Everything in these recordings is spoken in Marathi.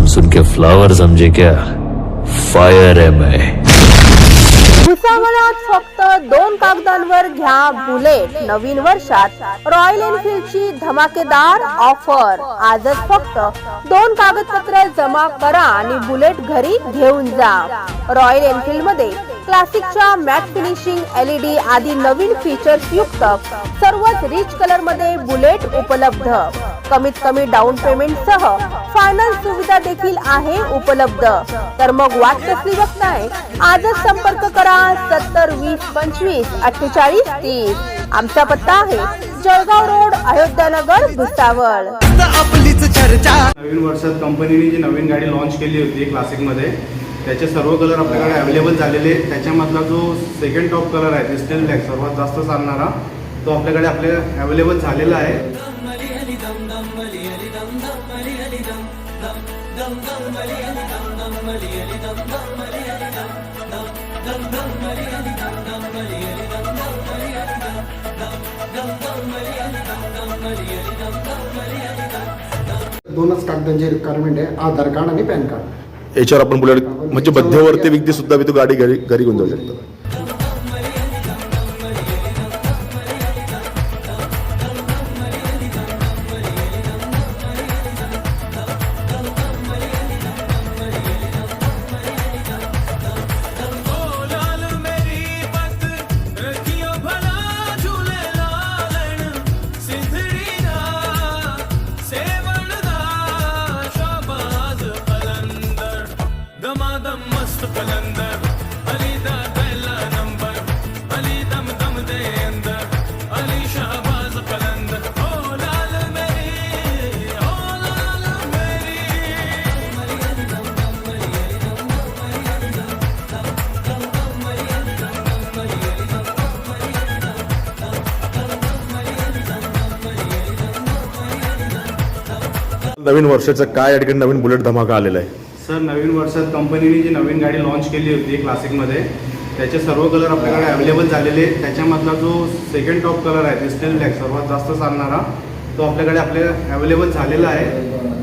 नाम सुन के फ्लावर समझे क्या? फायर है मैं। भुसावळात फक्त दोन कागदांवर घ्या बुलेट. नवीन वर्षात रॉयल एनफील्डची धमाकेदार ऑफर आजच फक्त दोन कागदपत्र जमा करा आणि बुलेट घरी घेऊन जा. रॉयल एनफील्डमध्ये क्लासिकच्या मॅट फिनिशिंग एलईडी आदी नवीन फीचर्स युक्त सर्वच रिच कलरमध्ये बुलेट उपलब्ध. कमीत कमी डाऊन पेमेंट सह फायनान्स सुविधा देखील आहे उपलब्ध. तर मग वाट कसली बघताय? आजच संपर्क करा. सत्तर वीस पंचवीस अठ्ठेचाळीस तीस. आमचा पत्ता आहे जळगाव रोड अयोध्यानगर भुसावळ. आपलीच चर्चा. नवीन वर्षात कंपनीने जी नवीन गाडी लॉन्च केली होती क्लासिकमध्ये त्याचे सर्व कलर आपल्याकडे अवेलेबल झालेले आहेत. त्याच्यामधला जो सेकंड टॉप कलर आहे डिस्टेल ब्लॅक सर्वात जास्त चालणारा तो आपल्याकडे आपले अवेलेबल झालेला आहे. दोनच कागदांची रिक्वायरमेंट म्हणजे आहे आधार कार्ड आणि पॅन कार्ड याच्यावर आपण बुलेट म्हणजे मध्यवर्ती व्यक्ती सुद्धा मी तो गाडी घरी घरी घेऊन जाऊ शकतो. नवीन वर्षाचं काय या ठिकाणी नवीन बुलेट धमाका आलेला आहे? सर नवीन वर्षात कंपनीने जी नवीन गाडी लॉन्च केली होती क्लासिकमध्ये त्याचे सर्व कलर आपल्याकडे अवेलेबल झालेले आहेत. त्याच्यामधला जो सेकंड टॉप कलर आहे डिस्टेल ब्लॅक सर्वात जास्त चालणारा तो आपल्याकडे आपल्या अवेलेबल झालेला आहे.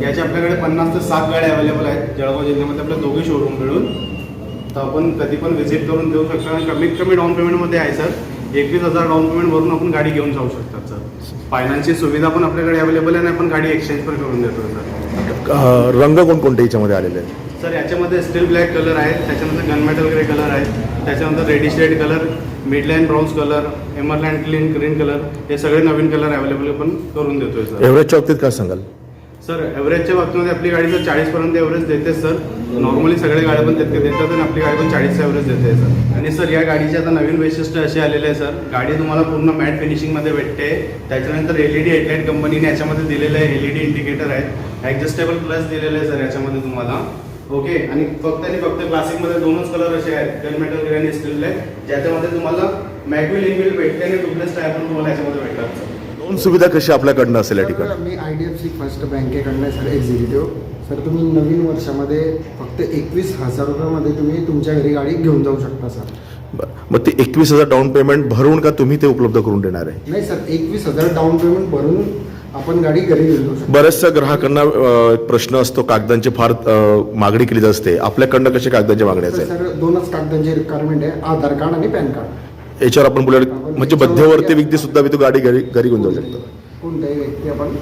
याचे आपल्याकडे पन्नास ते सात गाड्या अवेलेबल आहेत. जळगाव जिल्ह्यामध्ये आपल्या दोघे शोरूम मिळून. तर आपण कधी पण व्हिजिट करून देऊ शकतो आणि कमीत कमी डाऊन पेमेंटमध्ये आहे सर. एकवीस हजार डाऊन पेमेंट भरून आपण गाडी घेऊन जाऊ शकतात सर. फायनान्सची सुविधा पण आपल्याकडे अवेलेबल आहे आणि आपण गाडी एक्सचेंज पण करून देतो सर. अं, रंग कोणकोणते याच्यामध्ये आलेले आहेत? सर याच्यामध्ये स्टील ब्लॅक कलर आहे त्याच्यानंतर गनमेटल ग्रे कलर आहे त्याच्यानंतर reddish red colour midline browns colour emerald clean green colour हे सगळे नवीन कलर अवेलेबल पण करून देतोय सर. एव्हरेजच्या बाबतीत काय सांगाल? सर ॲव्हरेजच्या बाबतीमध्ये आपली गाडी सर चाळीसपर्यंत एव्हरेज देते सर नॉर्मली सगळ्या गाड्या पण तितके देतात आणि आपली गाडी पण चाळीसचं एव्हरेज देते सर आणि सर या गाडीचे आता नवीन वैशिष्ट्य असे आलेले आहे सर गाडी तुम्हाला पूर्ण मॅट फिनिशिंगमध्ये भेटते. त्याच्यानंतर एल ई डी हेडलाईट कंपनीने याच्यामध्ये दिलेलं आहे एल ई डी इंडिकेटर आहेत ॲडजस्टेबल प्लस दिलेलं आहे सर याच्यामध्ये तुम्हाला. ओके आणि फक्त आणि फक्त क्लासिकमध्ये दोनच कलर असे आहेत. गन मेटल ग्रे आणि स्टील ब्लॅक ज्याच्यामध्ये तुम्हाला मॅग्युल इनविल भेटते आणि डुप्लेस टायर पण तुम्हाला याच्यामध्ये भेटतात दोन सुविधा कशी आपल्याकडनं असेल या ठिकाणी? मी I D F C first बँकेकडनं sir executive sir तुम्ही नवीन वर्षामध्ये फक्त एकवीस हजार रुपयामध्ये तुम्ही तुमच्या घरी गाडी घेऊन जाऊ शकता सर. मग ते एकवीस हजार डाऊन पेमेंट भरून का तुम्ही ते उपलब्ध करून देणार आहे? नाही सर एकवीस हजार डाऊन पेमेंट भरून आपण गाडी घरी घेऊन जाऊ शकतो. बऱ्याचशा ग्राहकांना अं, प्रश्न असतो कागदांची फार अं, मागणी केली जाते. आपल्याकडनं कशी कागदांची मागणी तर असेल? सर दोनच कागदांची रिक्वायरमेंट आहे आधार कार्ड आणि पॅन कार्ड. याच्यावर आपण बुलेट म्हणजे मध्यवर्ती व्यक्ती सुद्धा मी तो गाडी घरी घरी घेऊन जाऊ शकतो. कोणत्याही व्यक्ती आपण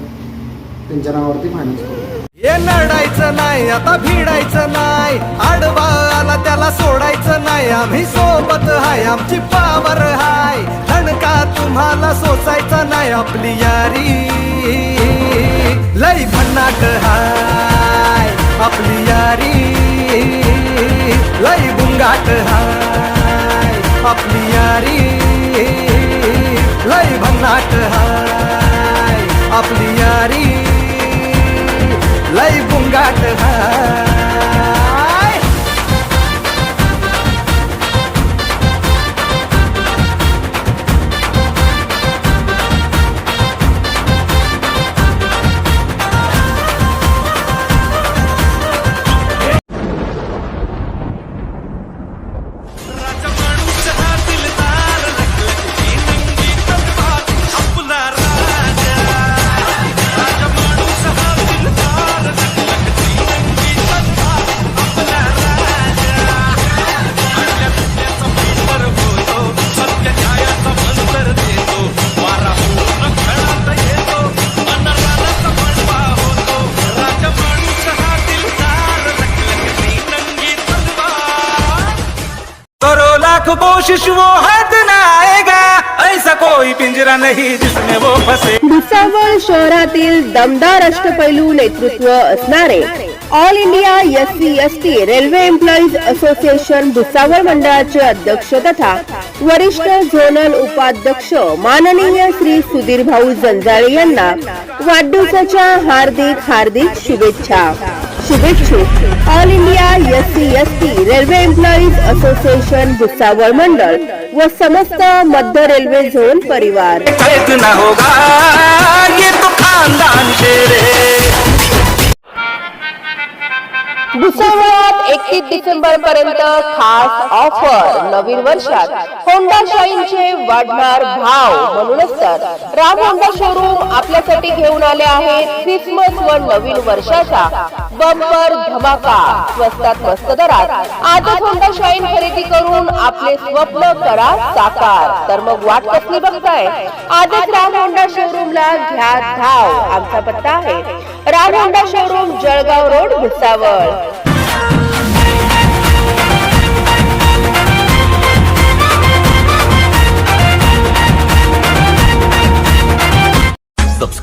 त्यांच्या नावावरती फायनान्स करू. हे नडायचं नाही आता भिडायचं नाही. आडवा आला त्याला सोडायचं नाही. आम्ही सोबत हाय आमची पावर हाय. धणका तुम्हाला सोसायचा नाही आपली यारी. लई भन्नाट हाय. लय बुंगाट हा कोशिश वो हद ना आएगा। ऐसा कोई पिंजरा नहीं जिसमें वो फसे। भुसावळ शहरातील दमदार अष्टपैलू नेतृत्व असणारे all India S C S T railway employees association Bhusawal मंडळाचे अध्यक्ष तथा वरिष्ठ झोनल उपाध्यक्ष माननीय श्री सुधीर भाऊ जंजाळे यांना वाढदिवसाच्या हार्दिक हार्दिक शुभेच्छा. शुभेच्छुक all India S C S T railway employees association Bhusawal मंडळ व समस्त मध्य रेल्वे झोन परिवार. भुसावळात एकतीस डिसेंबर पर्यंत खास ऑफर नवीन वर्षात होंडा शाईनचे वाढणार भाव म्हणूनच तर राम होंडा शोरूम आपल्यासाठी घेऊन आले आहेत क्रिसमस व नवीन वर्षाचा बंपर धमाका. स्वस्तात मस्त दरात आजच होंडा शाईन खरेदी करून आपले स्वप्न करा साकार. तर मग वाट कसली बघताय? आजच राम होंडा शोरूमला घ्या धाव. आमचा पत्ता आहे Ram Honda showroom Jalgaon road Bhusawal.